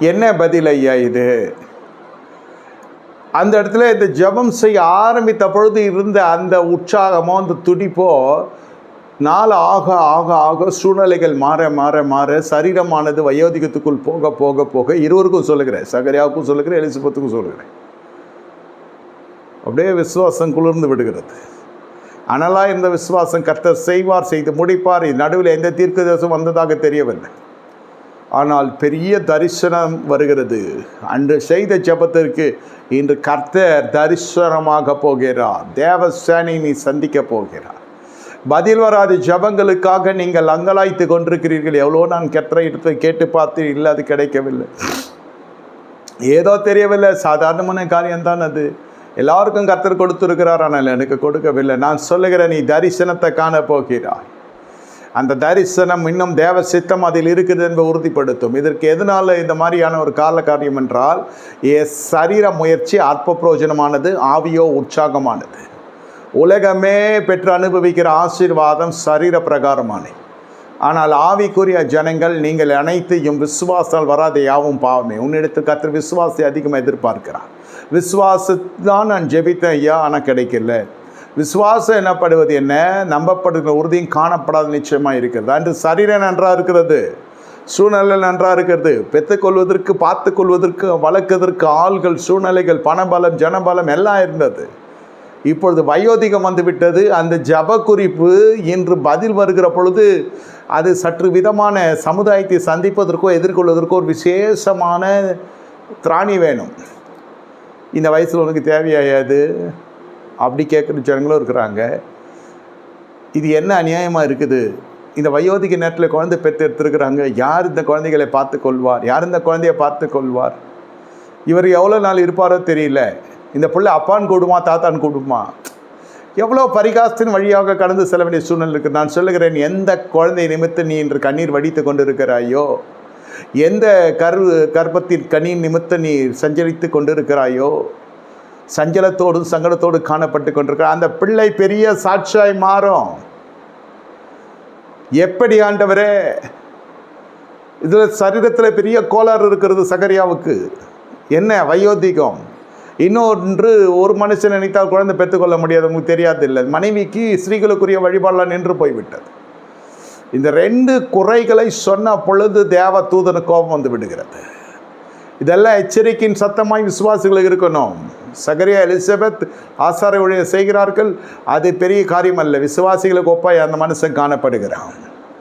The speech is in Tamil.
என்ன பதில் ஐயா இது? அந்த இடத்துல இந்த ஜெபம் செய்ய ஆரம்பித்த பொழுது இருந்த அந்த உற்சாகமோ அந்த துடிப்போ நாள் ஆக ஆக ஆக சூழ்நிலைகள் மாற மாற மாற சரீரமானது வயோதிகத்துக்குள் போக போக போக இருவருக்கும் சொல்லுகிறேன். சகரியாவுக்கும் சொல்லுகிறேன் எலிசபத்துக்கும் சொல்லுகிறேன். அப்படியே விசுவாசம் குளிர்ந்து விடுகிறது. அனலா இருந்த விசுவாசம் கர்த்தர் செய்வார் செய்து முடிப்பார். நடுவில் எந்த தீர்க்க தேசம் வந்ததாக தெரியவில்லை. ஆனால் பெரிய தரிசனம் வருகிறது. அன்று செய்த ஜெபத்திற்கு இன்று கர்த்தர் தரிசனமாக போகிறார். தேவசேனை நீ சந்திக்க போகிறார். பதில் வராத ஜெபங்களுக்காக நீங்கள் அங்கலாய்த்து கொண்டிருக்கிறீர்கள். எவ்வளோ நான் கெட்ட எடுத்து கேட்டு பார்த்து இல்லை அது கிடைக்கவில்லை. ஏதோ தெரியவில்லை. சாதாரணமான காரியம்தான் அது. எல்லாருக்கும் கர்த்தர் கொடுத்துருக்கிறார் ஆனால் எனக்கு கொடுக்கவில்லை. நான் சொல்லுகிறேன் நீ தரிசனத்தை காண போகிறாய். அந்த தரிசனம் இன்னும் தேவ சித்தம் அதில் இருக்குது என்பதை உறுதிப்படுத்தும். இதற்கு எதனால் இந்த மாதிரியான ஒரு கால காரியம் என்றால் ஏ சரீர முயற்சி அற்ப பிரயோஜனமானது ஆவியோ உற்சாகமானது. உலகமே பெற்று அனுபவிக்கிற ஆசீர்வாதம் சரீர பிரகாரமானது ஆனால் ஆவிக்குரிய ஜனங்கள் நீங்கள் அனைத்தையும் விசுவாசால் வராத யாவும் பாவமே. உன்னிடத்து கத்திர விசுவாசத்தை அதிகமாக எதிர்பார்க்கிறான் விசுவாசத்தான் நான் ஜெபித்தேன் ஐயா ஆனால் கிடைக்கல. விசுவாசம் என்னப்படுவது என்ன? நம்பப்படுகிற உறுதியும் காணப்படாத நிச்சயமாக இருக்கிறது. அன்று சரீரம் நன்றாக இருக்கிறது. சூழ்நிலை நன்றாக இருக்கிறது. பெற்றுக்கொள்வதற்கு பார்த்து கொள்வதற்கு வளர்க்கதற்கு ஆள்கள் சூழ்நிலைகள் பணபலம் ஜனபலம் எல்லாம் இருந்தது. இப்பொழுது வயோதிகம் வந்துவிட்டது. அந்த ஜப குறிப்பு இன்று பதில் வருகிற பொழுது அது சற்று விதமான சமுதாயத்தை சந்திப்பதற்கோ எதிர்கொள்வதற்கோ ஒரு விசேஷமான திராணி வேணும். இந்த வயசில் உனக்கு தேவையாயாது? அப்படி கேட்குற ஜனங்களும் இருக்கிறாங்க. இது என்ன அநியாயமாக இருக்குது? இந்த வயோதிக நேரத்தில் குழந்தை பெற்று எடுத்துருக்குறாங்க. யார் இந்த குழந்தைகளை பார்த்து கொள்வார் யார் இந்த குழந்தைய பார்த்து கொள்வார் இவர் எவ்வளோ நாள் இருப்பாரோ தெரியல. இந்த பிள்ளை அப்பான்னு கூடுமா தாத்தான்னு கூடுமா? எவ்வளோ பரிகாசத்தின் வழியாக கடந்து செல்ல வேண்டிய சூழ்நிலை இருக்குது. நான் சொல்லுகிறேன் எந்த குழந்தை நிமித்தம் நீ இன்று கண்ணீர் வடித்து கொண்டு இருக்கிறாயோ எந்த கரு கர்ப்பத்தின் கண்ணீர் நிமித்த நீ சஞ்சரித்து கொண்டிருக்கிறாயோ? சஞ்சலத்தோடும் சங்கடத்தோடு காணப்பட்டு கொண்டிருக்கிற அந்த பிள்ளை பெரிய சாட்சியாய் மாறும். எப்படி ஆண்டவரே? இதில் சரீரத்தில் பெரிய கோளாறு இருக்கிறது சகரியாவுக்கு. என்ன? வயோதிகம். இன்னொன்று ஒரு மனுஷன் நினைத்தால் குழந்தை பெற்றுக்கொள்ள முடியாது உங்களுக்கு தெரியாது இல்லை. மனைவிக்கு ஸ்ரீகளுக்குரிய வழிபாடெல்லாம் நின்று போய்விட்டது. இந்த ரெண்டு குறைகளை சொன்ன பொழுது தேவ தூதனு கோபம் வந்து விடுகிறது. இதெல்லாம் எச்சரிக்கையின் சத்தமாய் விசுவாசிகள் இருக்கணும். சகரியா எலிசபெத் ஆசார ஊழியம் செய்கிறார்கள். அது பெரிய காரியம் அல்ல. விசுவாசிகளுக்கு ஒப்பாய் அந்த மனுஷன் காணப்படுகிறான்.